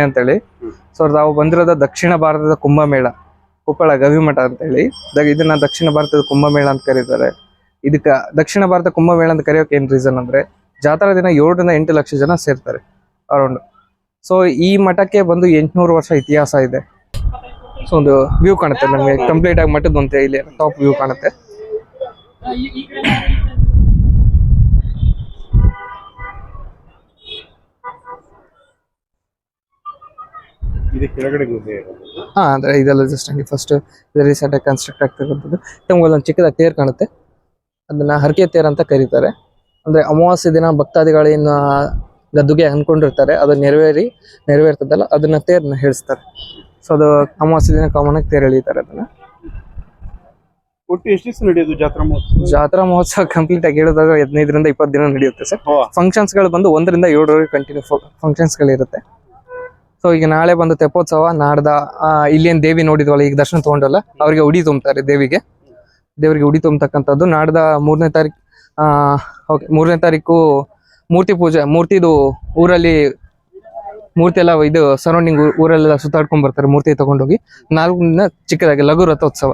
ವಿನಯ್ ಅಂತೇಳಿ. ಸೊ ನಾವು ಬಂದಿರೋದ ದಕ್ಷಿಣ ಭಾರತದ ಕುಂಭಮೇಳ ಕೊಪ್ಪಳ ಗವಿಮಠ ಅಂತೇಳಿ. ಹೇಳಿ ಇದನ್ನ ದಕ್ಷಿಣ ಭಾರತದ ಕುಂಭಮೇಳ ಅಂತ ಕರೀತಾರೆ. ಇದಕ್ಕ ದಕ್ಷಿಣ ಭಾರತ ಕುಂಭಮೇಳ ಅಂತ ಕರೆಯೋಕೆ ಏನ್ ರೀಸನ್ ಅಂದ್ರೆ ಜಾತ್ರಾ ದಿನ ಏಳರಿಂದ ಎಂಟು ಲಕ್ಷ ಜನ ಸೇರ್ತಾರೆ ಅರೌಂಡ್ ಸೊ ಈ ಮಠಕ್ಕೆ ಬಂದು ಎಂಟುನೂರು ವರ್ಷ ಇತಿಹಾಸ ಇದೆ. ಸೊ ಒಂದು ವ್ಯೂ ಕಾಣುತ್ತೆ ನಮಗೆ ಕಂಪ್ಲೀಟ್ ಆಗಿ ಮಠದ ಒಂದು ಇಲ್ಲಿ ಟಾಪ್ ವ್ಯೂ ಕಾಣುತ್ತೆ. ಹಾ ಅಂದ್ರೆ ಇದೆಲ್ಲ ಜಸ್ಟ್ ಹಂಗೆ ಫಸ್ಟ್ ರೀಸೆಂಟ್ ಆಗಿ ಕನ್ಸ್ಟ್ರಕ್ಟ್ ಆಗ್ತಿರೋದು. ನಮ್ಗೆ ಒಂದು ಚಿಕ್ಕದಾಗಿ ತೇರ್ ಕಾಣುತ್ತೆ. ಅದನ್ನ ಹರಕೆ ತೇರ್ ಅಂತ ಕರೀತಾರೆ. ಅಂದ್ರೆ ಅಮಾವಾಸ್ಯ ದಿನ ಭಕ್ತಾದಿಗಳಿನ ಗದ್ದುಗೆ ಅನ್ಕೊಂಡಿರ್ತಾರೆ. ಅದು ನೆರವೇರಿ ನೆರವೇರ್ತದಲ್ಲ ಅದನ್ನ ತೇರ್ನ ಹೇಳಿಸ್ತಾರೆ. ಸೊ ಅದು ಅಮಾವಾಸ್ಯ ದಿನ ಕಾಮನ್ ಆಗಿ ತೇರ್ ಎಳಿತಾರೆ ಅದನ್ನ. ಒಟ್ಟು ಎಷ್ಟು ದಿವಸ ನಡೆಯೋದು ಜಾತ್ರಾ ಮಹೋತ್ಸವ? ಜಾತ್ರಾ ಮಹೋತ್ಸವ ಕಂಪ್ಲೀಟ್ ಆಗಿ ಹೇಳಿದಾಗ ಹದಿನೈದರಿಂದ ಇಪ್ಪತ್ತು ದಿನ ನಡೆಯುತ್ತೆ ಸರ್. ಓ, ಫಂಕ್ಷನ್ಸ್ಗಳು ಬಂದು ಒಂದರಿಂದ ಏಳರವರೆಗೆ ಕಂಟಿನ್ಯೂ ಫಂಕ್ಷನ್ಸ್ ಗಳಿರುತ್ತೆ ಸೊ ಈಗ ನಾಳೆ ಬಂದು ತೆಪ್ಪೋತ್ಸವ ನಾಡ್ದ ಇಲ್ಲಿ ಇಲ್ಲೇನ್ ದೇವಿ ನೋಡಿದ್ವಲ್ಲ, ಈಗ ದರ್ಶನ ತಗೊಂಡಲ್ಲ, ಅವರಿಗೆ ಉಡಿ ತುಂಬ್ತಾರೆ ದೇವಿಗೆ. ದೇವರಿಗೆ ಉಡಿ ತುಂಬತಕ್ಕಂಥದ್ದು. ನಾಡ್ದ ಮೂರನೇ ತಾರೀಕು ಓಕೆ, ಮೂರನೇ ತಾರೀಕು ಮೂರ್ತಿ ಪೂಜೆ, ಮೂರ್ತಿದು ಊರಲ್ಲಿ ಮೂರ್ತಿ ಎಲ್ಲ ಇದು ಸರೌಂಡಿಂಗ್ ಊರಲ್ಲೆಲ್ಲ ಸುತ್ತಾಡ್ಕೊಂಡ್ ಬರ್ತಾರೆ, ಮೂರ್ತಿ ತಗೊಂಡೋಗಿ. ನಾಲ್ಕು ದಿನ ಚಿಕ್ಕದಾಗಿ ಲಘು ರಥೋತ್ಸವ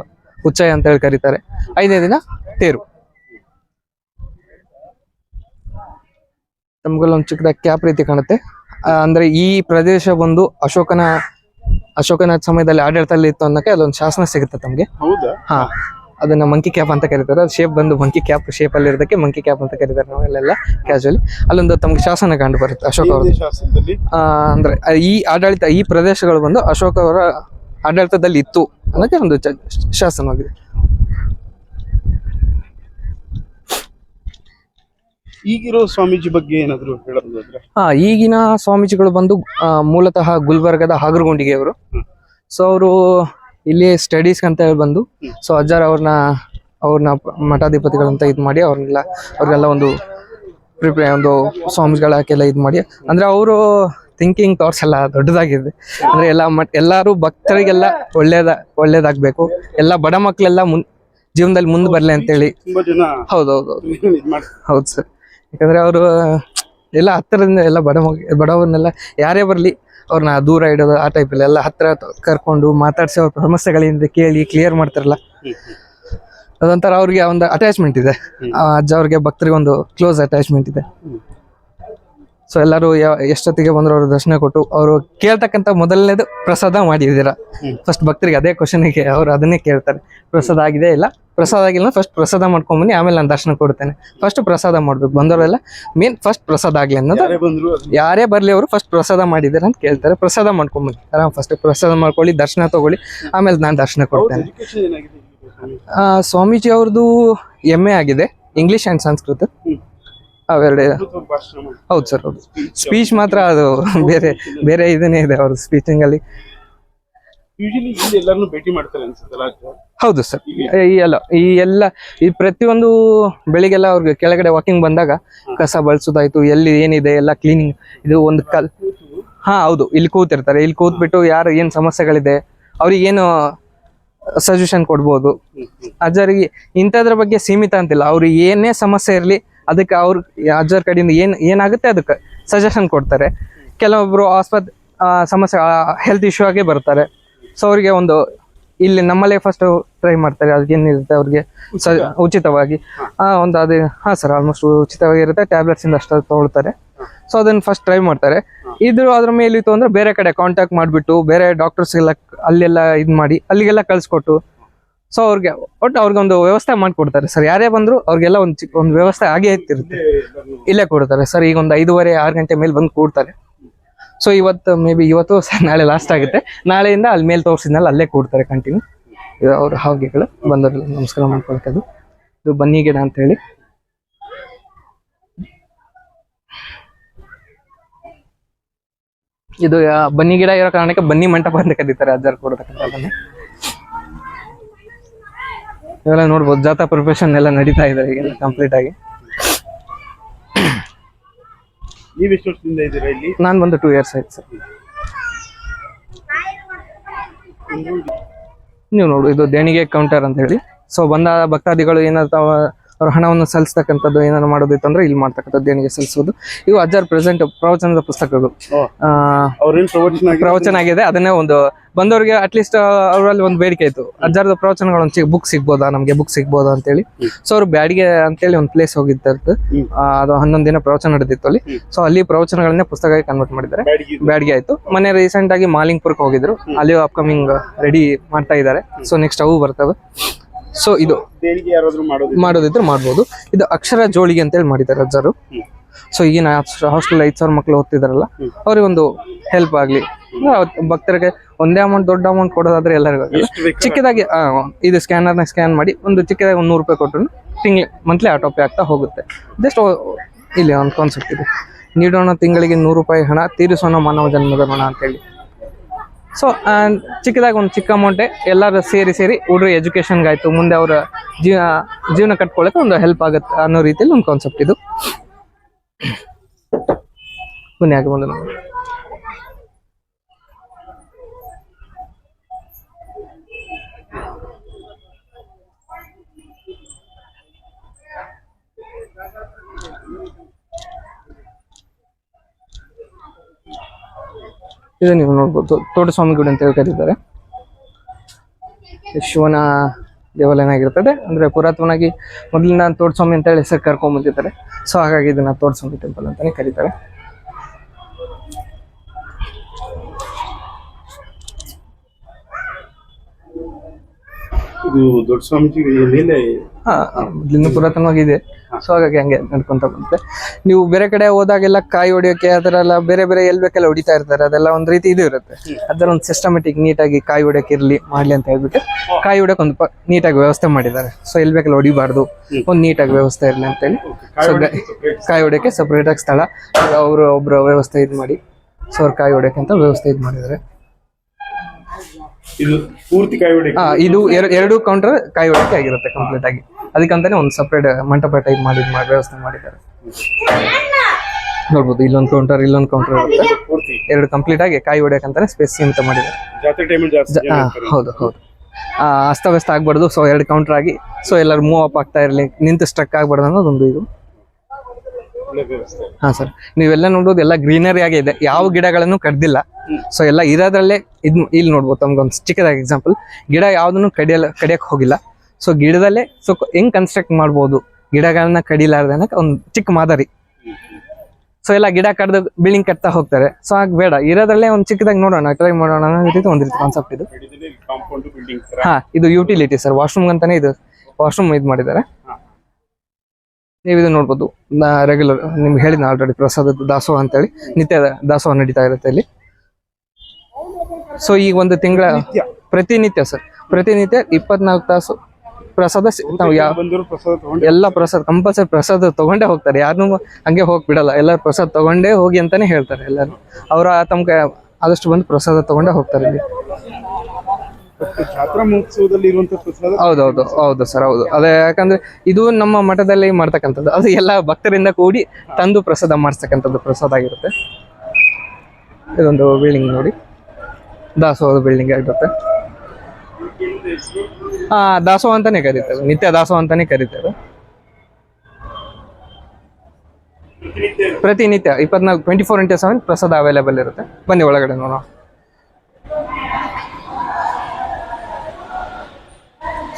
ಉಚ್ಚಾಯ ಅಂತ ಹೇಳಿ ಕರೀತಾರೆ. ಐದನೇ ದಿನ ತೇರು. ನಮ್ಗೆಲ್ಲ ಚಿಕ್ಕದಾಗಿ ಕ್ಯಾಪ್ ರೀತಿ ಕಾಣುತ್ತೆ. ಅಂದ್ರೆ ಈ ಪ್ರದೇಶ ಬಂದು ಅಶೋಕನ ಅಶೋಕನ ಸಮಯದಲ್ಲಿ ಆಡಳಿತದಲ್ಲಿ ಇತ್ತು ಅನ್ನಕ್ಕೆ ಅಲ್ಲೊಂದು ಶಾಸನ ಸಿಗುತ್ತೆ ತಮಗೆ. ಹಾ ಅದನ್ನ ಮಂಕಿ ಕ್ಯಾಪ್ ಅಂತ ಕರೀತಾರೆ. ಅದು ಶೇಪ್ ಬಂದು ಮಂಕಿ ಕ್ಯಾಪ್ ಶೇಪ್ ಅಲ್ಲಿ ಇರೋದಕ್ಕೆ ಮಂಕಿ ಕ್ಯಾಪ್ ಅಂತ ಕರೀತಾರೆ ನಾವೆಲ್ಲ ಕ್ಯಾಶುವಲಿ ಅಲ್ಲೊಂದು ತಮ್ಗೆ ಶಾಸನ ಕಂಡು ಬರುತ್ತೆ ಅಶೋಕ ಅವರ ಅಂದ್ರೆ ಈ ಆಡಳಿತ ಈ ಪ್ರದೇಶಗಳು ಬಂದು ಅಶೋಕ ಅವರ ಆಡಳಿತದಲ್ಲಿ ಇತ್ತು ಅನ್ನೋಕೆ ಒಂದು ಶಾಸನವಾಗಿದೆ. ಈಗಿರೋ ಸ್ವಾಮೀಜಿ ಬಗ್ಗೆ ಏನಾದ್ರು ಹೇಳೋದಾದ್ರೆ? ಹಾ ಈಗಿನ ಸ್ವಾಮೀಜಿಗಳು ಬಂದು ಆ, ಮೂಲತಃ ಗುಲ್ಬರ್ಗದ ಹಾಗರಗುಂಡಿಗೆ ಅವರು. ಸೊ ಅವರು ಇಲ್ಲಿ ಸ್ಟಡೀಸ್ ಅಂತ ಹೇಳಿ ಬಂದು ಸೊ ಅಜ್ಜಾರ್ ಅವ್ರನ್ನ ಅವ್ರನ್ನ ಮಠಾಧಿಪತಿಗಳಂತ ಇದು ಮಾಡಿ ಅವ್ರನ್ನೆಲ್ಲ ಅವ್ರಿಗೆಲ್ಲ ಒಂದು ಪ್ರಿಪೇ ಒಂದು ಸ್ವಾಮಿಗಳಾಕೆಲ್ಲ ಇದು ಮಾಡಿ. ಅಂದ್ರೆ ಅವರು ಥಿಂಕಿಂಗ್ ಥಾಟ್ಸ್ ಎಲ್ಲ ದೊಡ್ಡದಾಗಿದೆ. ಅಂದ್ರೆ ಎಲ್ಲ ಮಟ್ ಎಲ್ಲಾರು ಭಕ್ತರಿಗೆಲ್ಲ ಒಳ್ಳೇದ ಒಳ್ಳೇದಾಗ್ಬೇಕು. ಎಲ್ಲ ಬಡ ಮಕ್ಕಳೆಲ್ಲ ಮುನ್ ಜೀವನದಲ್ಲಿ ಮುಂದೆ ಬರಲಿ ಅಂತೇಳಿ. ತುಂಬಾ ಜನ ಹೌದೌದು ಇದ್ ಮಾಡ್ತಾರೆ ಹೌದು ಸರ್. ಯಾಕಂದ್ರೆ ಅವರು ಎಲ್ಲ ಹತ್ತಿರದಿಂದ ಎಲ್ಲ ಬಡ ಬಡವನ್ನೆಲ್ಲ ಬಡವರನ್ನೆಲ್ಲ ಯಾರೇ ಬರಲಿ ಅವ್ರನ್ನ ದೂರ ಇಡೋದು ಆ ಟೈಪಲ್ಲಿ ಎಲ್ಲ ಹತ್ತಿರ ಕರ್ಕೊಂಡು ಮಾತಾಡಿಸಿ ಅವ್ರ ಸಮಸ್ಯೆಗಳಿಂದ ಕೇಳಿ ಕ್ಲಿಯರ್ ಮಾಡ್ತಾರಲ್ಲ. ಅದೊಂಥರ ಅವ್ರಿಗೆ ಒಂದು ಅಟ್ಯಾಚ್ಮೆಂಟ್ ಇದೆ. ಆ ಅಜ್ಜ ಅವ್ರಿಗೆ ಭಕ್ತರಿಗೆ ಒಂದು ಕ್ಲೋಸ್ ಅಟ್ಯಾಚ್ಮೆಂಟ್ ಇದೆ. ಸೊ ಎಲ್ಲರೂ ಎಷ್ಟೊತ್ತಿಗೆ ಬಂದ್ರು ಅವ್ರ ದರ್ಶನ ಕೊಟ್ಟು ಅವರು ಕೇಳ್ತಕ್ಕಂಥ ಮೊದಲನೇದು ಪ್ರಸಾದ ಮಾಡಿದ್ದೀರಾ. ಫಸ್ಟ್ ಭಕ್ತರಿಗೆ ಅದೇ ಕ್ವಶನ್ಗೆ ಅವರು ಅದನ್ನೇ ಕೇಳ್ತಾರೆ. ಪ್ರಸಾದ ಆಗಿದೆ ಇಲ್ಲ? ಪ್ರಸಾದ ಆಗಿಲ್ಲ ಫಸ್ಟ್ ಪ್ರಸಾದ ಮಾಡ್ಕೊಂಡ್ಬನ್ನಿ ಆಮೇಲೆ ನಾನು ದರ್ಶನ ಕೊಡ್ತೇನೆ ಫಸ್ಟ್ ಪ್ರಸಾದ ಮಾಡ್ಬೇಕು. ಬಂದವರೆಲ್ಲ ಮೇನ್ ಫಸ್ಟ್ ಪ್ರಸಾದ ಆಗ್ಲಿ ಅನ್ನೋದು ಯಾರೇ ಬರ್ಲಿ ಅವರು ಫಸ್ಟ್ ಪ್ರಸಾದ ಮಾಡಿದ್ದಾರೆ ಅಂತ ಕೇಳ್ತಾರೆ. ಪ್ರಸಾದ ಮಾಡ್ಕೊಂಬನ್ನಿ ಆರಾಮ್ ಫಸ್ಟ್ ಪ್ರಸಾದ ಮಾಡ್ಕೊಳ್ಳಿ ದರ್ಶನ ತಗೊಳ್ಳಿ ಆಮೇಲೆ ನಾನು ದರ್ಶನ ಕೊಡ್ತೇನೆ ಸ್ವಾಮೀಜಿ? ಅವ್ರದ್ದು ಎಂ ಎ ಆಗಿದೆ ಇಂಗ್ಲಿಷ್ ಆ್ಯಂಡ್ ಸಂಸ್ಕೃತ. ಅವೆರಡು. ಹೌದು ಸರ್ ಹೌದು. ಸ್ಪೀಚ್ ಮಾತ್ರ ಅದು ಬೇರೆ ಬೇರೆ ಇದನ್ನೇ ಇದೆ ಅವ್ರ ಸ್ಪೀಚಿಂಗ್ ಅಲ್ಲಿ. ಯೂಶಲಿ ಇಲ್ಲಿ ಎಲ್ಲಾರನ್ನು ಭೇಟಿ ಮಾಡ್ತಾರೆ ಅನ್ಸುತ್ತಲ್ಲ ಅಜ್ಜ? ಹೌದು ಸರ್. ಈ ಎಲ್ಲ ಈ ಎಲ್ಲ ಈ ಪ್ರತಿಯೊಂದು ಬೆಳಿಗ್ಗೆಲ್ಲ ಅವ್ರಿಗೆ ಕೆಳಗಡೆ ವಾಕಿಂಗ್ ಬಂದಾಗ ಕಸ ಬಳಸೋದಾಯ್ತು ಎಲ್ಲಿ ಏನಿದೆ ಎಲ್ಲ ಕ್ಲೀನಿಂಗ್ ಇದು ಒಂದು ಕಲ್ ಹಾ ಹೌದು ಇಲ್ಲಿ ಕೂತಿರ್ತಾರೆ. ಇಲ್ಲಿ ಕೂತ್ಬಿಟ್ಟು ಯಾರು ಏನ್ ಸಮಸ್ಯೆಗಳಿದೆ ಅವ್ರಿಗೆ ಏನು ಸಜೆಷನ್ ಕೊಡ್ಬೋದು ಅಜ್ಜರಿಗೆ ಇಂಥದ್ರ ಬಗ್ಗೆ ಸೀಮಿತ ಅಂತಿಲ್ಲ. ಅವ್ರಿಗೆ ಏನೇ ಸಮಸ್ಯೆ ಇರಲಿ ಅದಕ್ಕೆ ಅವ್ರ ಅಜ್ಜರ ಕಡೆಯಿಂದ ಏನ್ ಏನಾಗುತ್ತೆ ಅದಕ್ಕೆ ಸಜೆಷನ್ ಕೊಡ್ತಾರೆ. ಕೆಲವೊಬ್ರು ಆಸ್ಪತ್ ಆ, ಸಮಸ್ಯೆ ಹೆಲ್ತ್ ಇಶ್ಯೂ ಆಗೇ ಬರ್ತಾರೆ. ಸೊ ಅವ್ರಿಗೆ ಒಂದು ಇಲ್ಲಿ ನಮ್ಮಲ್ಲೇ ಫಸ್ಟ್ ಟ್ರೈ ಮಾಡ್ತಾರೆ. ಅದಕ್ಕೆ ಏನಿರುತ್ತೆ ಅವ್ರಿಗೆ ಸ ಉಚಿತವಾಗಿ. ಆ, ಒಂದು ಅದೇ ಹಾ ಸರ್ ಆಲ್ಮೋಸ್ಟ್ ಉಚಿತವಾಗಿ ಇರುತ್ತೆ. ಟ್ಯಾಬ್ಲೆಟ್ಸ್ ಇಂದ ಅಷ್ಟು ತಗೊಳ್ತಾರೆ. ಸೊ ಅದನ್ನ ಫಸ್ಟ್ ಟ್ರೈ ಮಾಡ್ತಾರೆ. ಇದ್ರು ಅದ್ರ ಮೇಲಿತ್ತು ಅಂದ್ರೆ ಬೇರೆ ಕಡೆ ಕಾಂಟ್ಯಾಕ್ಟ್ ಮಾಡಿಬಿಟ್ಟು ಬೇರೆ ಡಾಕ್ಟರ್ಸ್ ಎಲ್ಲ ಅಲ್ಲೆಲ್ಲ ಇದು ಮಾಡಿ ಅಲ್ಲಿಗೆಲ್ಲ ಕಳ್ಸಿಕೊಟ್ಟು. ಸೊ ಅವ್ರಿಗೆ ಒಟ್ಟು ಅವ್ರಿಗೆ ಒಂದು ವ್ಯವಸ್ಥೆ ಮಾಡಿಕೊಡ್ತಾರೆ ಸರ್ ಯಾರೇ ಬಂದ್ರು ಅವ್ರಿಗೆಲ್ಲ ಒಂದು ಚಿಕ್ಕ ಒಂದು ವ್ಯವಸ್ಥೆ ಆಗೇ ಇರ್ತಿರುತ್ತೆ. ಇಲ್ಲೇ ಕೊಡ್ತಾರೆ. ಸರ್ ಈಗ ಒಂದು ಐದುವರೆ ಆರು ಗಂಟೆ ಮೇಲೆ ಬಂದು ಕೂಡ್ತಾರೆ. ಸೊ ಇವತ್ತು ಮೇ ಬಿ ಇವತ್ತು ನಾಳೆ ಲಾಸ್ಟ್ ಆಗುತ್ತೆ. ನಾಳೆಯಿಂದ ಅಲ್ಲಿ ಮೇಲೆ ತೋರಿಸಿದ್ನಲ್ಲ, ಅಲ್ಲೇ ಕೂಡ್ತಾರೆ ಕಂಟಿನ್ಯೂ ಇದು ಅವ್ರ ಹಾವಿಗೆಗಳು. ಬಂದವರೆಲ್ಲ ನಮಸ್ಕಾರ ಮಾಡ್ಕೊಳ್ತದ್ದು ಇದು ಬನ್ನಿ ಗಿಡ ಅಂತ ಹೇಳಿ. ಇದು ಬನ್ನಿ ಗಿಡ ಇರೋ ಕಾರಣಕ್ಕೆ ಬನ್ನಿ ಮಂಟಪ ಅಂತ ಕರೀತಾರೆ ಅಜ್ಜಾರ್ ಕೊಡ್ತಕ್ಕಂಥದ್ದನ್ನ ಇವೆಲ್ಲ ನೋಡ್ಬೋದು ಜಾತಾ ಪ್ರೊಫೆಷನ್ ಎಲ್ಲ ನಡೀತಾ ಇದ್ದಾರೆ ಈಗೆಲ್ಲ ಕಂಪ್ಲೀಟ್ ಆಗಿ. ನೀವ್ ಎಷ್ಟು ವರ್ಷದಿಂದ ಇದ್ದೀರಾ ಇಲ್ಲಿ? ನಾನು ಬಂದು ಟೂ ಇಯರ್ಸ್ ಆಯ್ತು ಸರ್. ನೀವು ನೋಡು ಇದು ದೇಣಿಗೆ ಕೌಂಟರ್ ಅಂತ ಹೇಳಿ. ಸೊ ಬಂದ ಭಕ್ತಾದಿಗಳು ಏನಾದ್ರು ಅವ್ರ ಹಣವನ್ನು ಸಲ್ಲಿಸ್ತಕ್ಕಂಥದ್ದು ಏನಾದ್ರು ಮಾಡೋದಿತ್ತು ಅಂದ್ರೆ ಇಲ್ಲಿ ಮಾಡ್ತಕ್ಕಂಥದ್ದು ದೇಣಿಗೆ ಸಲ್ಲಿಸೋದು ಇವು ಅಜ್ಜಾರ್ ಪ್ರೆಸೆಂಟ್ ಪ್ರವಚನದ ಪುಸ್ತಕಗಳು. ಪ್ರವಚನ ಆಗಿ- ಪ್ರವಚನ ಆಗಿದೆ. ಅದನ್ನೇ ಒಂದು ಬಂದವರಿಗೆ ಅಟ್ಲೀಸ್ಟ್ ಅವರಲ್ಲಿ ಒಂದು ಬೇಡಿಕೆ ಇತ್ತು. ಅಜ್ಜಾರದ ಪ್ರವಚನಗಳು ಒಂದು ಬುಕ್ ಸಿಗ್ಬೋದಾ? ನಮಗೆ ಬುಕ್ ಸಿಗ್ಬೋದಾ ಅಂತೇಳಿ. ಸೊ ಅವ್ರು ಬ್ಯಾಡಿಗೆ ಅಂತೇಳಿ ಒಂದು ಪ್ಲೇಸ್ ಹೋಗಿದ್ದು ಅದು ಹನ್ನೊಂದು ದಿನ ಪ್ರವಚನ ನಡೆದಿತ್ತು ಅಲ್ಲಿ. ಸೊ ಅಲ್ಲಿ ಪ್ರವಚನಗಳನ್ನೇ ಪುಸ್ತಕ ಕನ್ವರ್ಟ್ ಮಾಡಿದ್ದಾರೆ. ಬ್ಯಾಡಿಗೆ ಆಯ್ತು. ಮೊನ್ನೆ ರೀಸೆಂಟ್ ಆಗಿ ಮಾಲಿಂಗ್ಪುರಕ್ಕೆ ಹೋಗಿದ್ರು. ಅಲ್ಲಿ ಅಪ್ಕಮಿಂಗ್ ರೆಡಿ ಮಾಡ್ತಾ ಇದ್ದಾರೆ. ಸೊ ನೆಕ್ಸ್ಟ್ ಅವು ಬರ್ತವೆ. ಸೊ ಇದು ದೇಣಿಗೆ ಯಾರಾದ್ರೂ ಮಾಡೋದಿಲ್ಲ ಮಾಡೋದಿದ್ರೆ ಮಾಡ್ಬೋದು. ಇದು ಅಕ್ಷರ ಜೋಳಿಗೆ ಅಂತ ಹೇಳಿ ಮಾಡಿದ್ದಾರೆ ಅಜ್ಜರು ಸೊ ಈಗಿನ ಹಾಸ್ಟೆಲ್ ಐದು ಸಾವಿರ ಮಕ್ಕಳು ಓದ್ತಿದಾರಲ್ಲ ಅವ್ರಿಗೆ ಒಂದು ಹೆಲ್ಪ್ ಆಗಲಿ. ಭಕ್ತರಿಗೆ ಒಂದೇ ಅಮೌಂಟ್ ದೊಡ್ಡ ಅಮೌಂಟ್ ಕೊಡೋದಾದ್ರೆ ಎಲ್ಲರಿಗೂ ಚಿಕ್ಕದಾಗಿ ಇದು ಸ್ಕ್ಯಾನರ್ನ ಸ್ಕ್ಯಾನ್ ಮಾಡಿ ಒಂದು ಚಿಕ್ಕದಾಗಿ ಒಂದು ನೂರು ರೂಪಾಯಿ ಕೊಟ್ಟರು ತಿಂಗ್ಳಿ ಮಂತ್ಲಿ ಆಟೋ ಪೇ ಆಗ್ತಾ ಹೋಗುತ್ತೆ. ಜಸ್ಟ್ ಇಲ್ಲಿ ಒಂದು ಕಾನ್ಸೆಪ್ಟ್ ಇದೆ. ನೀಡೋಣ ತಿಂಗಳಿಗೆ ನೂರು ರೂಪಾಯಿ ಹಣ ತೀರಿಸೋಣ ಮಾನವ ಜನ್ಮದ ಋಣ ಅಂತೇಳಿ. ಸೊ ಚಿಕ್ಕದಾಗಿ ಒಂದು ಚಿಕ್ಕ ಅಮೌಂಟೇ ಎಲ್ಲರೂ ಸೇರಿ ಸೇರಿ ಹುಡುಗರು ಎಜುಕೇಷನ್ಗೆ ಆಯಿತು, ಮುಂದೆ ಅವರ ಜೀವ ಜೀವನ ಕಟ್ಕೊಳ್ಳೋಕೆ ಒಂದು ಹೆಲ್ಪ್ ಆಗುತ್ತೆ ಅನ್ನೋ ರೀತಿಯಲ್ಲಿ ಒಂದು ಕಾನ್ಸೆಪ್ಟ್ ಇದು. ಬನ್ನಿ ಆಗಿ ಬಂದು ಇದು ನೀವು ನೋಡ್ಬೋದು. ತೋಟಸ್ವಾಮಿ ಗುಡಿ ಅಂತ ಹೇಳಿ ಕರೀತಾರೆ. ಶಿವನ ದೇವಾಲಯನ ಆಗಿರ್ತದೆ. ಅಂದ್ರೆ ಪುರಾತನವಾಗಿ ಮೊದಲಿನ ತೋಟಸ್ವಾಮಿ ಅಂತ ಹೇಳಿ ಹೆಸರು ಕರ್ಕೊಂಡ್ ಬಂದಿದ್ದಾರೆ ಸೊ ಹಾಗಾಗಿ ಇದನ್ನ ತೋಟಸ್ವಾಮಿ ಟೆಂಪಲ್ ಅಂತಾನೆ ಕರೀತಾರೆ. ಇದು ದೊಡ್ಡ ಸ್ವಾಮೀಜಿ ಮೇಲೆ ಹಾ ಮೊದಲಿಂದ ಪುರಾತನವಾಗಿದೆ. ಸೊ ಹಾಗಾಗಿ ಹಂಗೆ ನಡ್ಕೊಂತ ಬಂತೆ ನೀವು ಬೇರೆ ಕಡೆ ಹೋದಾಗೆಲ್ಲ ಕಾಯಿ ಹೊಡಿಯೋಕೆ ಅದರೆಲ್ಲ ಬೇರೆ ಬೇರೆ ಎಲ್ ಬೇಕೆಲ್ಲ ಹೊಡಿತಾ ಇರ್ತಾರೆ. ಅದೆಲ್ಲ ಒಂದ್ ರೀತಿ ಇದು ಇರುತ್ತೆ. ಅದರ ಒಂದು ಸಿಸ್ಟಮೆಟಿಕ್ ನೀಟಾಗಿ ಕಾಯಿ ಹೊಡಿಯೋಕೆ ಇರ್ಲಿ ಮಾಡ್ಲಿ ಅಂತ ಹೇಳ್ಬಿಟ್ಟು ಕಾಯಿ ಹೊಡಿಯೋಕೆ ಒಂದು ನೀಟಾಗಿ ವ್ಯವಸ್ಥೆ ಮಾಡಿದ್ದಾರೆ. ಸೊ ಎಲ್ ಬೇಕಲ್ಲ ಹೊಡಿಬಾರ್ದು. ಒಂದು ನೀಟಾಗಿ ವ್ಯವಸ್ಥೆ ಇರಲಿ ಅಂತೇಳಿ ಸೊ ಕಾಯಿ ಹೊಡಿಯೋಕೆ ಸಪ್ರೇಟ್ ಆಗಿ ಸ್ಥಳ. ಅವರು ಒಬ್ರು ವ್ಯವಸ್ಥೆ ಇದು ಮಾಡಿ. ಸೊ ಅವ್ರು ಕಾಯಿ ಹೊಡಿಯೋಕೆ ಅಂತ ವ್ಯವಸ್ಥೆ ಇದು ಮಾಡಿದ್ದಾರೆ. ಇದು ಪೂರ್ತಿ ಕಾಯಿ ಹೊಡಿ ಇದು ಎರಡು ಕೌಂಟರ್ ಕಾಯಿ ಹೊಡಿಕೆ ಆಗಿರುತ್ತೆ ಕಂಪ್ಲೀಟ್ ಆಗಿ. ಅದಕ್ಕಂತಾನೆ ಒಂದು ಸಪ್ರೇಟ್ ಮಂಟಪ ಟೈಪ್ ಮಾಡಿ ಮಾಡಿ ವ್ಯವಸ್ಥೆ ಮಾಡಿದ್ದಾರೆ. ನೋಡ್ಬೋದು ಇಲ್ಲೊಂದು ಕೌಂಟರ್ ಇಲ್ಲೊಂದು ಕೌಂಟರ್ ಇರುತ್ತೆ. ಎರಡು ಕಂಪ್ಲೀಟ್ ಆಗಿ ಕಾಯಿ ಹೊಡಿಯಕ್ಕಂತಾನೆ ಸ್ಪೇಸ್ ಸೀಮಿತ ಮಾಡಿದ್ದಾರೆ. ಹೌದು ಹೌದು. ಆ, ಅಸ್ತವ್ಯಸ್ತ ಆಗ್ಬಾರ್ದು ಸೊ ಎರಡು ಕೌಂಟರ್ ಆಗಿ. ಸೊ ಎಲ್ಲರೂ ಮೂವ್ ಅಪ್ ಆಗ್ತಾ ಇರಲಿ ನಿಂತು ಸ್ಟ್ರಕ್ ಆಗ್ಬಾರ್ದು ಅನ್ನೋದೊಂದು ಇದು. ಹಾ ಸರ್ ನೀವೆಲ್ಲ ನೋಡೋದು ಎಲ್ಲ ಗ್ರೀನರಿ ಆಗಿ ಇದೆ. ಯಾವ ಗಿಡಗಳನ್ನು ಕಡ್ದಿಲ್ಲ. ಸೊ ಎಲ್ಲ ಇರೋದ್ರಲ್ಲೇ ಇದ್ ಇಲ್ಲಿ ನೋಡ್ಬೋದು, ತಮ್ಗೊಂದು ಚಿಕ್ಕದಾಗಿ ಎಕ್ಸಾಂಪಲ್ ಗಿಡ ಯಾವ್ದನ್ನು ಕಡಿಯಲ್ಲ, ಕಡಿಯಕ್ ಹೋಗಿಲ್ಲ. ಸೊ ಗಿಡದಲ್ಲೇ ಸೊ ಹೆಂಗ್ ಕನ್ಸ್ಟ್ರಕ್ಟ್ ಮಾಡ್ಬೋದು? ಗಿಡಗಳನ್ನ ಕಡಿಲಾರ್ದ ಒಂದು ಚಿಕ್ಕ ಮಾದರಿ. ಸೊ ಎಲ್ಲ ಗಿಡ ಕಡ್ದು ಬಿಲ್ಡಿಂಗ್ ಕಟ್ತಾ ಹೋಗ್ತಾರೆ. ಸೊ ಹಾಗೆ ಬೇಡ, ಇರೋದ್ರಲ್ಲೇ ಒಂದು ಚಿಕ್ಕದಾಗಿ ನೋಡೋಣ ಟ್ರೈ ಮಾಡೋಣ ಅನ್ನೋ ರೀತಿ ಒಂದು ಕಾನ್ಸೆಪ್ಟ್ ಇದು. ಹಾ, ಇದು ಯುಟಿಲಿಟಿ ಸರ್ ವಾಶ್ರೂಮ್ ಅಂತಾನೆ ಇದು. ವಾಶ್ರೂಮ್ ಇದು ಮಾಡಿದ್ದಾರೆ. ನೀವು ಇದು ನೋಡ್ಬೋದು ರೆಗ್ಯುಲರ್ ನಿಮ್ಗೆ ಹೇಳಿದ ಆಲ್ರೆಡಿ ಪ್ರಸಾದದ ದಾಸೋಹ ಅಂತೇಳಿ. ನಿತ್ಯ ದಾಸೋಹ ನಡೀತಾ ಇರುತ್ತೆ ಇಲ್ಲಿ. ಸೊ ಈಗ ಒಂದು ತಿಂಗಳ ಪ್ರತಿನಿತ್ಯ. ಸರ್ ಪ್ರತಿನಿತ್ಯ ಇಪ್ಪತ್ನಾಲ್ಕು ತಾಸು ಪ್ರಸಾದ ನಾವು ಯಾವ ಎಲ್ಲ ಪ್ರಸಾದ ಕಂಪಲ್ಸರಿ ಪ್ರಸಾದ ತಗೊಂಡೇ ಹೋಗ್ತಾರೆ. ಯಾರನ್ನೂ ಹಂಗೆ ಹೋಗ್ಬಿಡಲ್ಲ. ಎಲ್ಲ ಎಲ್ಲರೂ ಪ್ರಸಾದ ತಗೊಂಡೇ ಹೋಗಿ ಅಂತಾನೆ ಹೇಳ್ತಾರೆ ಎಲ್ಲರೂ. ಅವರ ತಮ್ಗೆ ಆದಷ್ಟು ಬಂದು ಪ್ರಸಾದ ತಗೊಂಡೇ ಹೋಗ್ತಾರೆ ಇಲ್ಲಿ. ಜಾತ್ರಾ ಮಹೋತ್ಸವದಲ್ಲಿ ಇರುವಂತ ಪ್ರಸಾದ? ಹೌದೌದು ಹೌದು ಸರ್ ಹೌದು. ಅದೇ ಯಾಕಂದ್ರೆ ಇದು ನಮ್ಮ ಮಠದಲ್ಲಿ ಮಾಡ್ತಕ್ಕಂಥದ್ದು. ಅದು ಎಲ್ಲ ಭಕ್ತರಿಂದ ಕೂಡಿ ತಂದು ಪ್ರಸಾದ ಮಾಡಿಸ್ತಕ್ಕಂಥದ್ದು ಪ್ರಸಾದ ಆಗಿರುತ್ತೆ. ಇದೊಂದು ಬಿಲ್ಡಿಂಗ್ ನೋಡಿ. ದಾಸೋಹದ ಬಿಲ್ಡಿಂಗ್ ಆಗಿರುತ್ತೆ. ಹಾ ದಾಸೋಹ ಅಂತಾನೆ ಕರೀತೇವೆ. ನಿತ್ಯ ದಾಸೋಹ ಅಂತಾನೆ ಕರೀತೇವೆ. ಪ್ರತಿನಿತ್ಯ ಇಪ್ಪತ್ನಾಲ್ಕು ಟ್ವೆಂಟಿ ಫೋರ್ ಇಂಟು ಸೆವೆನ್ ಪ್ರಸಾದ ಅವೈಲೇಬಲ್ ಇರುತ್ತೆ. ಬನ್ನಿ ಒಳಗಡೆ ನೋಡೋಣ.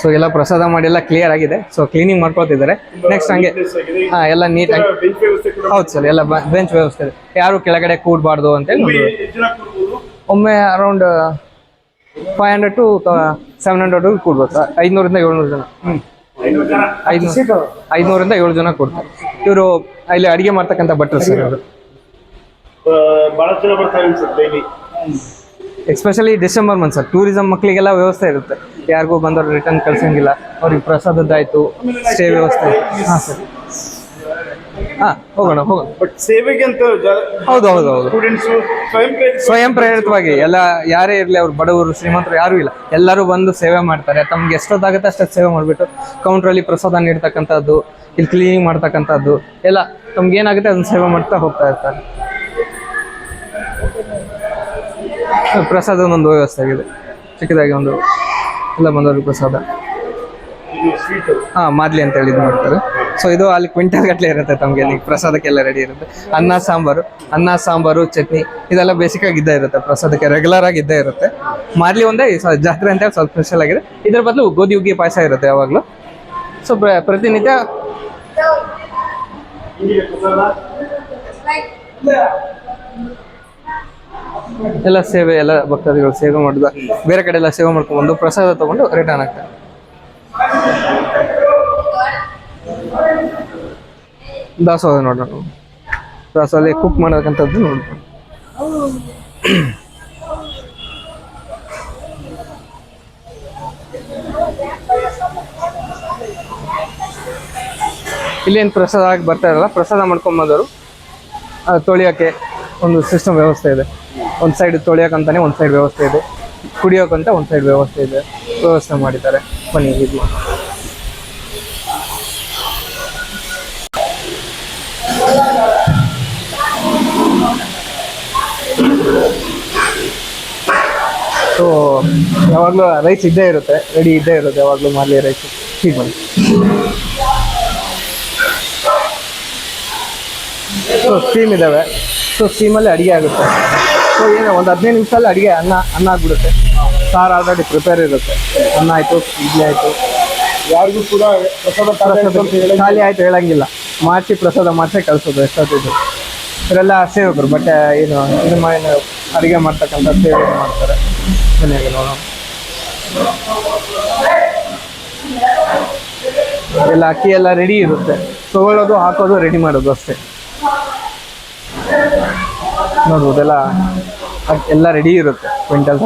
ಸೊ ಎಲ್ಲ ಪ್ರಸಾದ ಮಾಡಿ ಎಲ್ಲ ಕ್ಲಿಯರ್ ಆಗಿದೆ. ಸೊ ಕ್ಲೀನಿಂಗ್ ಮಾಡ್ಕೊತಿದ್ದಾರೆ ನೆಕ್ಸ್ಟ್ ಹಂಗೆ ಹಾ ಎಲ್ಲ ನೀಟಾಗಿ ಹೌದು ಸರ್ ಎಲ್ಲ ಬೆಂಚ್ ವ್ಯವಸ್ಥೆ ಯಾರು ಕೆಳಗಡೆ ಕೂಡಬಾರ್ದು ಅಂತೇಳಿ ಒಮ್ಮೆ around five hundred to seven hundred ಕೊಡ್ಬೋದು ಸರ್ ಐದುನೂರಿಂದ ಏಳ್ನೂರು ಜನ. ಐನೂರು ಐನೂರಿಂದ ಏಳು ಜನ ಕೊಡ್ತಾರೆ. ಇವರು ಇಲ್ಲಿ ಅಡಿಗೆ ಮಾಡ್ತಕ್ಕಂಥ ಭಟ್ರು ಸರ್ ಇವರು. ಬಹಳ ಜನ ಬರ್ತಾರೆ ಅನ್ಸುತ್ತೆ daily especially December month sir. Tourism ಮಕ್ಕಳಿಗೆಲ್ಲ ವ್ಯವಸ್ಥೆ ಇರುತ್ತೆ. ಯಾರಿಗೂ ಬಂದವರು ರಿಟರ್ನ್ ಕಳ್ಸಂಗಿಲ್ಲ. ಅವ್ರಿಗೆ ಪ್ರಸಾದದ್ದಾಯ್ತು ಸ್ಟೇ ವ್ಯವಸ್ಥೆ. ಹಾಂ ಸರ್. ಹಾಂ ಹೋಗೋಣ ಹೋಗೋಣ. ಬಟ್ ಸೇವೆಗೆ ಅಂತ ಹೌದು ಹೌದು ಹೌದು. ಸ್ಟೂಡೆಂಟ್ಸ್ ಸ್ವಯಂ ಪ್ರೇರಿತ ಸ್ವಯಂ ಪ್ರೇರಿತವಾಗಿ ಎಲ್ಲ ಯಾರೇ ಇರಲಿ ಅವ್ರು ಬಡವರು ಶ್ರೀಮಂತರು ಯಾರು ಇಲ್ಲ. ಎಲ್ಲರೂ ಬಂದು ಸೇವೆ ಮಾಡ್ತಾರೆ. ತಮ್ಗೆ ಎಷ್ಟೊತ್ತಾಗುತ್ತೆ ಅಷ್ಟೊತ್ತು ಸೇವೆ ಮಾಡಿಬಿಟ್ಟು ಕೌಂಟ್ರಲ್ಲಿ ಪ್ರಸಾದ ನೀಡ್ತಕ್ಕಂಥದ್ದು ಇಲ್ಲಿ ಕ್ಲೀನಿಂಗ್ ಮಾಡ್ತಕ್ಕಂಥದ್ದು ಎಲ್ಲ ತಮ್ಗೆ ಏನಾಗುತ್ತೆ ಅದನ್ನ ಸೇವೆ ಮಾಡ್ತಾ ಹೋಗ್ತಾ ಇರ್ತಾರೆ. ಪ್ರಸಾದ ಒಂದು ವ್ಯವಸ್ಥೆ ಆಗಿದೆ. ಚಿಕ್ಕದಾಗಿ ಒಂದು ಎಲ್ಲ ಬಂದವರು ಪ್ರಸಾದ. ಹಾಂ ಮಾದಲಿ ಅಂತೇಳಿ ಇದು ಮಾಡ್ತಾರೆ. ಸೊ ಇದು ಅಲ್ಲಿ ಕ್ವಿಂಟಲ್ ಗಟ್ಟಲೆ ಇರುತ್ತೆ ತಮಗೆ ಅಲ್ಲಿ, ಪ್ರಸಾದಕ್ಕೆಲ್ಲ ರೆಡಿ ಇರುತ್ತೆ. ಅನ್ನ, ಸಾಂಬಾರು ಅನ್ನ, ಸಾಂಬಾರು, ಚಟ್ನಿ, ಇದೆಲ್ಲ ಬೇಸಿಕ್ ಆಗಿ ಇದ್ದೇ ಇರುತ್ತೆ, ಪ್ರಸಾದಕ್ಕೆ ರೆಗ್ಯುಲರ್ ಆಗಿ ಇದ್ದೇ ಇರುತ್ತೆ. ಮಾರ್ಲಿ ಒಂದೇ ಜಾತ್ರೆ ಅಂತ ಸ್ವಲ್ಪ ಸ್ಪೆಷಲ್ ಆಗಿದೆ. ಇದ್ರ ಬದಲು ಗೋಧಿ, ಹುಗ್ಗಿ, ಪಾಯಸ ಇರುತ್ತೆ ಯಾವಾಗಲೂ. ಸೊ ಪ್ರ- ಪ್ರತಿನಿತ್ಯ ಎಲ್ಲ ಸೇವೆ, ಎಲ್ಲ ಭಕ್ತಾದಿಗಳು ಸೇವೆ ಮಾಡಿದ, ಬೇರೆ ಕಡೆ ಎಲ್ಲ ಸೇವೆ ಮಾಡ್ಕೊಂಡು ಪ್ರಸಾದ ತಗೊಂಡು ರಿಟರ್ನ್ ಆಗ್ತಾರೆ. ದಾಸೋಹ ನೋಡೋಣ. ದಾಸೋಹ ಕುಕ್ ಮಾಡಬೇಕಂತದ್ದು ನೋಡೋಣ ಇಲ್ಲೇನು ಪ್ರಸಾದ ಆಗಿ ಬರ್ತಾ ಇರಲ್ಲ, ಪ್ರಸಾದ ಮಾಡ್ಕೊಂಬಂದವರು ತೊಳಿಯೋಕ್ಕೆ ಒಂದು ಸಿಸ್ಟಮ್ ವ್ಯವಸ್ಥೆ ಇದೆ. ಒಂದು ಸೈಡ್ ತೊಳಿಯೋಕ್ಕಂತಾನೆ ಒಂದು ಸೈಡ್ ವ್ಯವಸ್ಥೆ ಇದೆ. ಕುಡಿಯೋಕ್ಕಂತ ಒಂದು ಸೈಡ್ ವ್ಯವಸ್ಥೆ ಇದೆ. ವ್ಯವಸ್ಥೆ ಮಾಡಿದ್ದಾರೆ. ಬನ್ನಿ, ಇದು. ಯಾವಾಗಲೂ ರೈಸ್ ಇದ್ದೇ ಇರುತ್ತೆ ರೆಡಿ ಇದ್ದೇ ಇರುತ್ತೆ ಯಾವಾಗಲೂ ಮಾರ್ಲಿ ರೈಸ್ ಹೀಗೆ. ಸೊ ಸ್ಟೀಮ್ ಇದ್ದಾವೆ ಸೊ ಸ್ಟೀಮಲ್ಲಿ ಅಡುಗೆ ಆಗುತ್ತೆ. ಸೊ ಏನೋ ಒಂದು ಹದಿನೈದು ನಿಮಿಷದಲ್ಲಿ ಅಡುಗೆ ಅನ್ನ ಅನ್ನ ಆಗ್ಬಿಡುತ್ತೆ. ಸಾರು ಆಲ್ರೆಡಿ ಪ್ರಿಪೇರ್ ಇರುತ್ತೆ. ಅನ್ನ ಆಯಿತು ಇಡ್ಲಿ ಆಯಿತು. ಯಾರಿಗೂ ಕೂಡ ಪ್ರಸಾದ ಖಾಲಿ ಆಯ್ತು ಹೇಳಂಗಿಲ್ಲ. ಮಾಡಿಸಿ ಪ್ರಸಾದ ಮಾಡಿಸೇ ಕಳಿಸೋದು ಎಷ್ಟೊತ್ತಿದ್ದು ಇವರೆಲ್ಲ ಸೇವಕರು ಬಟ್ ಏನು ಇದು ಮಾಡಿ ಅಡುಗೆ ಮಾಡ್ತಕ್ಕಂಥ ಸೇವೆ ಮಾಡ್ತಾರೆ. ಮನೆಯಾಗ ನೋಡೋಣ. ಎಲ್ಲ ಅಕ್ಕಿ ಎಲ್ಲ ರೆಡಿ ಇರುತ್ತೆ. ತಗೊಳ್ಳೋದು, ಹಾಕೋದು ರೆಡಿ ಮಾಡೋದು ಅಷ್ಟೇ. ನೋಡ್ಬೋದು, ಎಲ್ಲ ರೆಡಿ ಇರುತ್ತೆ. ಕ್ವಿಂಟಲ್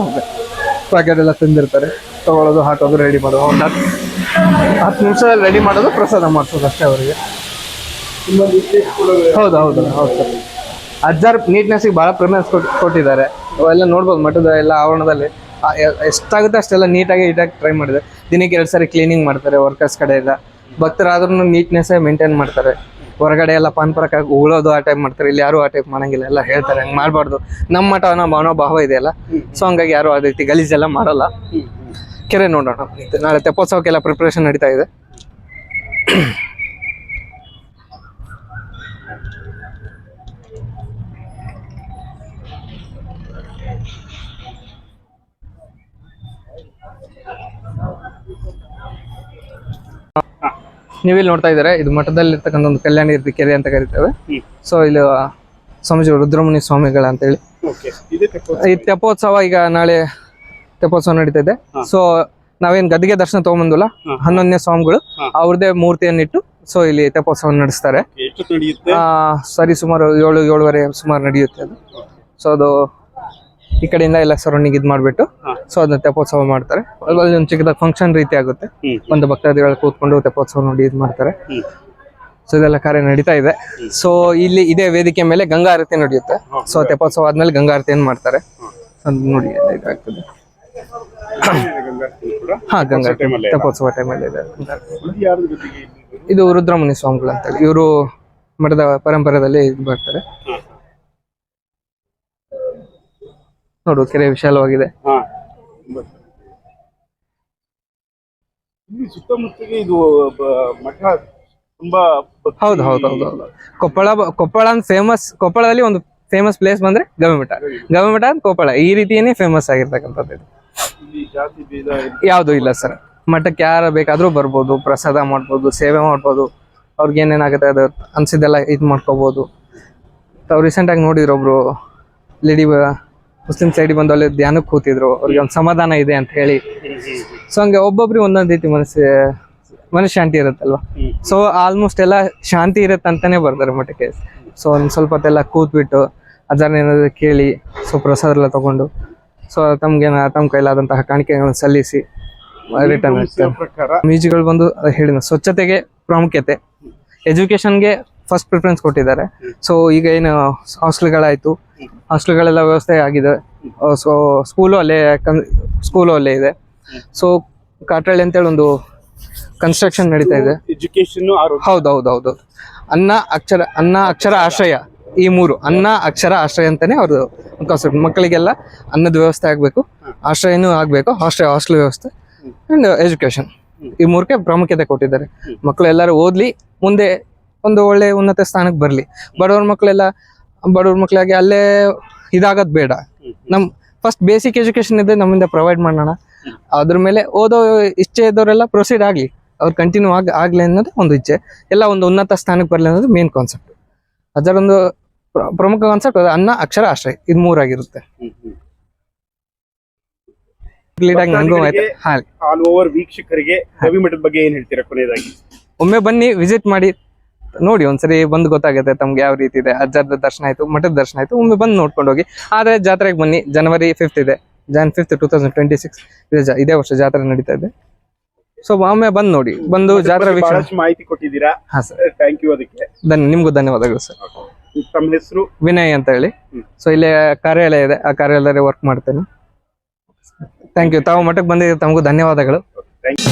ಪ್ಯಾಕೆಟ್ ಎಲ್ಲ ತಂದಿರ್ತಾರೆ. ತಗೊಳ್ಳೋದು, ಹಾಕೋದು ರೆಡಿ ಮಾಡೋದು. ಒಂದು ಹತ್ತು ಹತ್ತು ನಿಮಿಷದಲ್ಲಿ ರೆಡಿ ಮಾಡೋದು, ಪ್ರಸಾದ ಮಾಡಿಸೋದು ಅಷ್ಟೇ ಅವರಿಗೆ. ಹೌದು ಹೌದು ಹೌದು ಸರ್. ಅಜ್ಜಾರ್ ನೀಟ್ನೆಸ್ಸಿಗೆ ಭಾಳ ಪ್ರಿಫರೆನ್ಸ್ ಕೊಟ್ಟಿದ್ದಾರೆ. ಎಲ್ಲ ನೋಡ್ಬೋದು, ಮಠದ ಎಲ್ಲ ಆವರಣದಲ್ಲಿ. ಎಷ್ಟಾಗುತ್ತೆ ಅಷ್ಟೆಲ್ಲ ನೀಟಾಗಿ ನೀಟಾಗಿ ಟ್ರೈ ಮಾಡಿದೆ. ದಿನಕ್ಕೆ ಎರಡು ಸಾರಿ ಕ್ಲೀನಿಂಗ್ ಮಾಡ್ತಾರೆ ವರ್ಕರ್ಸ್ ಕಡೆಯಿಂದ. ಭಕ್ತರಾದ್ರೂ ನೀಟ್ನೆಸ್ಸೇ ಮೇಂಟೈನ್ ಮಾಡ್ತಾರೆ. ಹೊರಗಡೆ ಎಲ್ಲ ಪಾನ್ ಪರಕ ಉಳೋದು ಆ ಟೈಪ್ ಮಾಡ್ತಾರೆ. ಇಲ್ಲಿ ಯಾರು ಆ ಟೈಪ್ ಮಾಡಂಗಿಲ್ಲ, ಎಲ್ಲ ಹೇಳ್ತಾರೆ, ಹಂಗೆ ಮಾಡಬಾರ್ದು. ನಮ್ಮ ಮಠ ಅನ್ನೋ ಮನೋಭಾವ ಇದೆಯಲ್ಲ ಸೊ ಹಂಗಾಗಿ ಯಾರು ಅದೇ ರೀತಿ ಗಲೀಜೆಲ್ಲ ಮಾಡಲ್ಲ. ಕೆರೆ ನೋಡೋಣ ನಾಳೆ ತೆಪ್ಪೋತ್ಸವಕ್ಕೆಲ್ಲ ಪ್ರಿಪ್ರೇಷನ್ ನಡೀತಾ ಇದೆ. ನೀವಿಲ್ಲಿ ನೋಡ್ತಾ ಇದ್ದಾರೆ? ಇದು ಮಠದಲ್ಲಿ ಇರ್ತಕ್ಕಂಥ ಒಂದು ಕಲ್ಯಾಣ ಇರ್ತಿ ಕೆರೆ ಅಂತ ಕರಿತೇವೆ. ಸೊ ಇಲ್ಲಿ ಸ್ವಾಮೀಜಿ ರುದ್ರಮುನಿ ಸ್ವಾಮಿಗಳ ಅಂತ ಹೇಳಿ. ಓಕೆ. ಇದೇ ತೆಪ್ಪೋತ್ಸವ. ಈ ತೆಪ್ಪೋತ್ಸವ ಈಗ ನಾಳೆ ತೆಪ್ಪೋತ್ಸವ ನಡೀತಾ ಇದೆ ಸೊ ನಾವೇನ್ ಗದ್ದಿಗೆ ದರ್ಶನ ತಗೊಂಬಂದಿಲ್ಲ. ಹನ್ನೊಂದನೇ ಸ್ವಾಮಿಗಳು. ಅವ್ರದೇ ಮೂರ್ತಿಯನ್ನಿಟ್ಟು ಸೊ ಇಲ್ಲಿ ತೆಪ್ಪೋತ್ಸವ ನಡೆಸ್ತಾರೆ. ಸರಿ ಸುಮಾರು ಏಳು ಏಳುವರೆ ಸುಮಾರು ನಡೆಯುತ್ತೆ ಅದು. ಸೊ ಅದು ಈ ಕಡೆಯಿಂದ ಎಲ್ಲ ಸರೌಂಡಿಂಗ್ ಇದು ಮಾಡ್ಬಿಟ್ಟು. ಸೊ ಅದನ್ನ ತೆಪೋತ್ಸವ ಮಾಡ್ತಾರೆ. ಅಲ್ಲಿ ಒಂದು ಚಿಕ್ಕದಾಗಿ ಫಂಕ್ಷನ್ ರೀತಿ ಆಗುತ್ತೆ. ಒಂದು ಭಕ್ತಾದಿಗಳು ಕೂತ್ಕೊಂಡು ತೆಪ್ಪೋತ್ಸವ ನೋಡಿ ಇದು ಮಾಡ್ತಾರೆ. ಸೊ ಇದೆಲ್ಲ ಕಾರ್ಯ ನಡೀತಾ ಇದೆ. ಸೊ ಇಲ್ಲಿ ಇದೇ ವೇದಿಕೆ ಮೇಲೆ ಗಂಗಾ ಆರತಿ ನಡೆಯುತ್ತೆ. ಸೊ ತೆಪೋತ್ಸವ ಆದ್ಮೇಲೆ ಗಂಗಾ ಏನ್ ಮಾಡ್ತಾರೆ. ನೋಡಿ ಇದಾಗ್ತದೆ. ಗಂಗಾರತಿ ಹಾ ಗಂಗಾ ತೆಪೋತ್ಸವ ಟೈಮಲ್ಲೇ ತೆಪ್ಪೋತ್ಸವ ಟೈಮಲ್ಲಿ ಇದೆ ಇದು ರುದ್ರಮುನಿ ಸ್ವಾಮಿಗಳು ಅಂತೇಳಿ ಇವರು ಮಠದ ಪರಂಪರೆಯಲ್ಲಿ ಇದು ಬರ್ತಾರೆ ಹಾ. ನೋಡು ಕೆರೆ ವಿಶಾಲವಾಗಿದೆ. ಹಾ. ಇಲ್ಲಿ ಸುತ್ತಮುತ್ತಲಿಗೆ ಇದು ಮಠ ತುಂಬಾ ಹೌದು ಹೌದು ಹೌದು ಹೌದು. ಕೊಪ್ಪಳ ಕೊಪ್ಪಳ ಅಂತ ಫೇಮಸ್ ಕೊಪ್ಪಳದಲ್ಲಿ ಒಂದು ಫೇಮಸ್ ಪ್ಲೇಸ್ ಬಂದ್ರೆ ಗವಿಮಠ ಗವಿಮಠ ಅಂತ ಕೊಪ್ಪಳ. ಈ ರೀತಿಯೇ ಫೇಮಸ್ ಆಗಿರ್ತಕ್ಕಂಥದ್ದು ಯಾವ್ದು ಇಲ್ಲಿ ಸರ್. ಮಠಕ್ಕೆ ಯಾರು ಬೇಕಾದ್ರೂ ಬರ್ಬೋದು ಪ್ರಸಾದ ಮಾಡ್ಬೋದು ಸೇವೆ ಮಾಡ್ಬೋದು. ಅವ್ರಿಗೆ ಏನೇನಾಗುತ್ತೆ ಅದು ಅನ್ಸಿದ್ದೆಲ್ಲ ಇದು ಮಾಡ್ಕೋಬೋದು. ತಾವು ರೀಸೆಂಟಾಗಿ ನೋಡಿದ್ರು ಒಬ್ರು ಲೇಡಿ ಮುಸ್ಲಿಂ ಸೈಡ್ ಬಂದು ಅಲ್ಲಿ ಧ್ಯಾನಕ್ಕೆ ಕೂತಿದ್ರು. ಅವ್ರಿಗೆ ಒಂದು ಸಮಾಧಾನ ಇದೆ ಅಂತ ಹೇಳಿ. ಸೊ ಹಂಗೆ ಒಬ್ಬೊಬ್ರಿಗೆ ಒಂದೊಂದು ರೀತಿ ಮನಸ್ಸು ಮನಃಶಾಂತಿ ಇರುತ್ತಲ್ವಾ? ಹ್ಮ್. ಸೊ ಆಲ್ಮೋಸ್ಟ್ ಎಲ್ಲ ಶಾಂತಿ ಇರುತ್ತೆ ಅಂತಾನೆ ಬರ್ತಾರೆ ಮಠಕ್ಕೆ. ಸೊ ಒಂದು ಸ್ವಲ್ಪ ಹೊತ್ತೆಲ್ಲ ಕೂತ್ಬಿಟ್ಟು ಅದನ್ನ ಏನಾದ್ರು ಕೇಳಿ ಸೊ ಪ್ರಸಾದ ಎಲ್ಲ ತಗೊಂಡು ಸೊ ತಮ್ಗೆ ತಮ್ಮ ಕೈಲಾದಂತಹ ಕಾಣಿಕೆಗಳನ್ನು ಸಲ್ಲಿಸಿ ರಿಟರ್ನ್ ಮ್ಯೂಸಿಕ್ಗಳು ಬಂದು ಹೇಳಿದ ಸ್ವಚ್ಛತೆಗೆ ಪ್ರಾಮುಖ್ಯತೆ. ಎಜುಕೇಶನ್ಗೆ ಫಸ್ಟ್ ಪ್ರಿಫರೆನ್ಸ್ ಕೊಟ್ಟಿದ್ದಾರೆ. ಸೊ ಈಗ ಏನು ಹಾಸ್ಟೆಲ್ಗಳಾಯಿತು ಹಾಸ್ಟೆಲ್ಗಳೆಲ್ಲ ವ್ಯವಸ್ಥೆ ಆಗಿದೆ. ಸೊ ಸ್ಕೂಲು ಅಲ್ಲೇ ಕನ್ ಸ್ಕೂಲು ಅಲ್ಲೇ ಇದೆ. ಸೊ ಕಾಟ್ರಳ್ಳಿ ಅಂತೇಳಿ ಒಂದು ಕನ್ಸ್ಟ್ರಕ್ಷನ್ ನಡೀತಾ ಇದೆ. ಎಜುಕೇಶನ್ ಹೌದು ಹೌದು ಹೌದು ಅನ್ನ ಅಕ್ಷರ ಅನ್ನ ಅಕ್ಷರ ಆಶ್ರಯ. ಈ ಮೂರು ಅನ್ನ ಅಕ್ಷರ ಆಶ್ರಯ ಅಂತಾನೆ ಅವ್ರದ್ದು ಕಾನ್ಸೆಪ್ಟ್ ಮಕ್ಕಳಿಗೆಲ್ಲ ಅನ್ನದ ವ್ಯವಸ್ಥೆ ಆಗಬೇಕು ಆಶ್ರಯನೂ ಆಗಬೇಕು ಹಾಸ್ಟೆಲ್ ಹಾಸ್ಟೆಲ್ ವ್ಯವಸ್ಥೆ ಆ್ಯಂಡ್ ಎಜುಕೇಷನ್ ಈ ಮೂರಕ್ಕೆ ಪ್ರಾಮುಖ್ಯತೆ ಕೊಟ್ಟಿದ್ದಾರೆ. ಮಕ್ಕಳು ಎಲ್ಲರೂ ಓದ್ಲಿ ಮುಂದೆ ಒಂದು ಒಳ್ಳೆ ಉನ್ನತ ಸ್ಥಾನಕ್ಕೆ ಬರಲಿ. ಬಡವ್ರ ಮಕ್ಕಳೆಲ್ಲ ಬಡವ್ರ ಮಕ್ಕಳಿಗೆ ಅಲ್ಲೇ ಇದಾಗೋದು ಬೇಡ. ನಮ್ಮ ನಮ್ ಫಸ್ಟ್ ಬೇಸಿಕ್ ಎಜುಕೇಶನ್ ಇದೆ ನಮ್ಮಿಂದ ಪ್ರೊವೈಡ್ ಮಾಡೋಣ. ಅದ್ರ ಮೇಲೆ ಓದೋ ಇಚ್ಛೆ ಇದ್ದವರೆಲ್ಲ ಪ್ರೊಸೀಡ್ ಆಗಲಿ. ಅವ್ರು ಕಂಟಿನ್ಯೂ ಆಗಿ ಆಗಲಿ ಅನ್ನೋದು ಒಂದು ಇಚ್ಛೆ. ಎಲ್ಲ ಒಂದು ಉನ್ನತ ಸ್ಥಾನಕ್ಕೆ ಬರಲಿ ಅನ್ನೋದು ಮೇನ್ ಕಾನ್ಸೆಪ್ಟ್ ಅದರೊಂದು ಪ್ರ- ಪ್ರಮುಖ ಕಾನ್ಸೆಪ್ಟ್ ಅನ್ನ ಅಕ್ಷರ ಆಶ್ರಯ. ಇದು ಮೂರಾಗಿರುತ್ತೆ ಆಲ್ ಓವರ್ ವೀಕ್ಷಕರಿಗೆ ಮಠದ ಬಗ್ಗೆ ಏನ್ ಹೇಳ್ತೀರಾ ಕೊನೆಯದಾಗಿ? ಒಮ್ಮೆ ಬನ್ನಿ ವಿಸಿಟ್ ಮಾಡಿ. ನೋಡಿ ಒಂದ್ಸರಿ ಬಂದು ಗೊತ್ತಾಗುತ್ತೆ ತಮ್ಗೆ ಯಾವ ರೀತಿ ಇದೆ. ಅಜ್ಜದ ದರ್ಶನ ಆಯ್ತು ಮಠದ ದರ್ಶನ ಆಯ್ತು ಒಮ್ಮೆ ಬಂದು ನೋಡ್ಕೊಂಡು ಹೋಗಿ. ಆದ್ರೆ ಜಾತ್ರೆಗೆ ಬನ್ನಿ ಜನವರಿ ಫಿಫ್ತ್ ಇದೆ. Jan fifth two thousand twenty six ಇದೆ ವರ್ಷ ಜಾತ್ರೆ ನಡೀತಾ ಇದೆ. ಸೊ ಒಮ್ಮೆ ಬಂದು ನೋಡಿ ಬಂದು ಜಾತ್ರೆ ವೀಕ್ಷಣೆ. ಮಾಹಿತಿ ಕೊಟ್ಟಿದ್ದೀರಾ? ಹಾ ಸರ್ ಥ್ಯಾಂಕ್ ಯು ಅದಕ್ಕೆ. ಧನ್ಯ ನಿಮ್ಗೂ ಧನ್ಯವಾದಗಳು ಸರ್ ತಮ್ಮ ಹೆಸರು? ವಿನಯ್ ಅಂತ ಹೇಳಿ. ಸೊ ಇಲ್ಲಿ ಕಾರ್ಯಾಲಯ ಇದೆ ಆ ಕಾರ್ಯಾಲಯದಲ್ಲಿ ವರ್ಕ್ ಮಾಡ್ತೇನೆ. ಥ್ಯಾಂಕ್ ಯು ತಾವು ಮಠಕ್ಕೆ ಬಂದಿದ್ದು ತಮಗೂ ಧನ್ಯವಾದಗಳು. Thank you